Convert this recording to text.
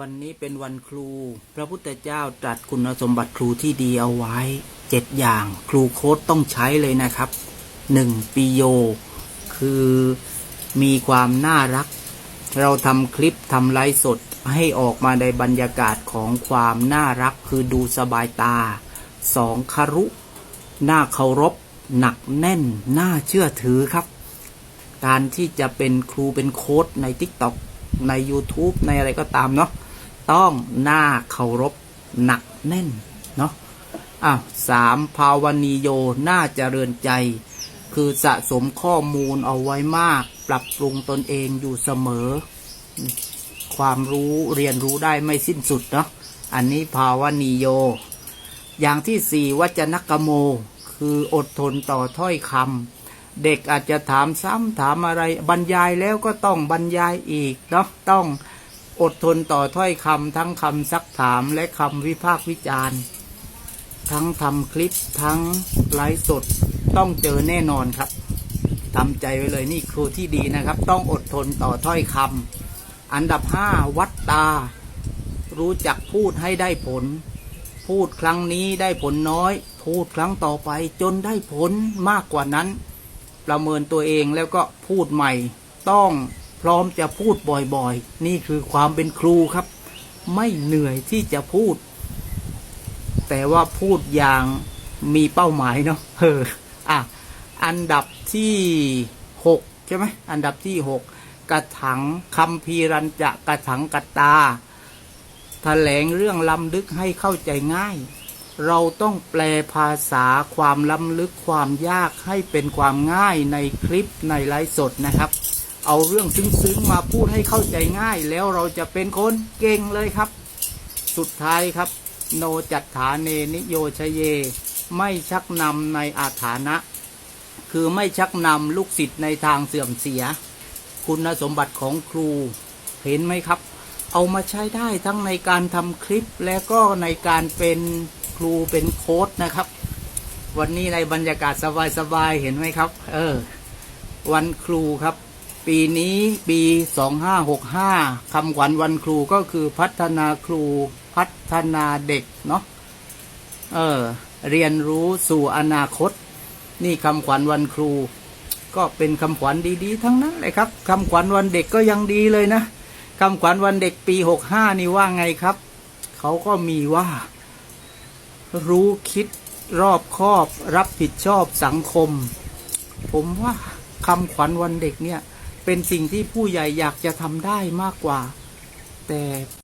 วันนี้เป็นวันครู พระพุทธเจ้าตรัสคุณสมบัติครูที่ดีเอาไว้เจ็ดอย่าง ครูโค้ดต้องใช้เลยนะครับหนึ่งปีโย คือมีความน่ารัก เราทำคลิปทำไลฟ์สดให้ออกมาในบรรยากาศของความน่ารักคือดูสบายตาสองคารุน่าเคารพ หนักแน่น น่าเชื่อถือครับ การที่จะเป็นครูเป็นโค้ดใน t ิ k t o k ใน YouTube ในอะไรก็ตามเนาะต้องน่าเคารพหนักแน่นเนาะอะสามภาวนีโยน่าเจริญใจ คือสะสมข้อมูลเอาไว้มาก ปรับปรุงตนเองอยู่เสมอ ความรู้เรียนรู้ได้ไม่สิ้นสุดเนาะอันนี้ภาวนีโย อย่างที่สี่วัจนกโม คืออดทนต่อถ้อยคำ เด็กอาจจะถามซ้ำถามอะไร บรรยายแล้วก็ต้องบรรยายอีกเนาะต้องอดทนต่อถ้อยคำทั้งคำซักถามและคำวิพากษ์วิจารณ์ ทั้งทำคลิปทั้งไลฟ์สดต้องเจอแน่นอนครับทำใจไว้เลยนี่ครูที่ดีนะครับ ต้องอดทนต่อถ้อยคำอันดับห้าวัดตา รู้จักพูดให้ได้ผล พูดครั้งนี้ได้ผลน้อย พูดครั้งต่อไปจนได้ผลมากกว่านั้น ประเมินตัวเองแล้วก็พูดใหม่ ต้องพร้อมจะพูดบ่อยๆ นี่คือความเป็นครูครับ ไม่เหนื่อยที่จะพูด แต่ว่าพูดอย่างมีเป้าหมายเนาะเอออะอันดับที่หกใช่ไหมอันดับที่หกกระถังคำพีรัญจะกระถังกตาแถลงเรื่องล้ำลึกให้เข้าใจง่าย เราต้องแปลภาษาความล้ำลึกความยากให้เป็นความง่ายในคลิปในไลฟ์สดนะครับ เอาเรื่องซึ้งๆมาพูดให้เข้าใจง่าย แล้วเราจะเป็นคนเก่งเลยครับ สุดท้ายครับ โนจัตถานเนนิโยชเย ไม่ชักนำในอาถานะ คือไม่ชักนำลูกศิษย์ในทางเสื่อมเสีย คุณสมบัติของครูเห็นไหมครับ เอามาใช้ได้ทั้งในการทำคลิปและก็ในการเป็น ครูเป็นโค้ดนะครับ วันนี้ในบรรยากาศสบายๆเห็นไหมครับ เออ วันครูครับ ปีนี้ปี2565คำขวัญวันครูก็คือพัฒนาครูพัฒนาเด็กเนาะเออ เรียนรู้สู่อนาคต นี่คำขวัญวันครู ก็เป็นคำขวัญดีๆ ทั้งนั้นเลยครับคำขวัญวันเด็กก็ยังดีเลยนะคำขวัญวันเด็กปี65นี่ว่าไงครับ เขาก็มีว่า รู้คิดรอบคอบ รับผิดชอบสังคม ผมว่าคำขวัญวันเด็กเนี่ย เป็นสิ่งที่ผู้ใหญ่อยากจะทำได้มากกว่า แต่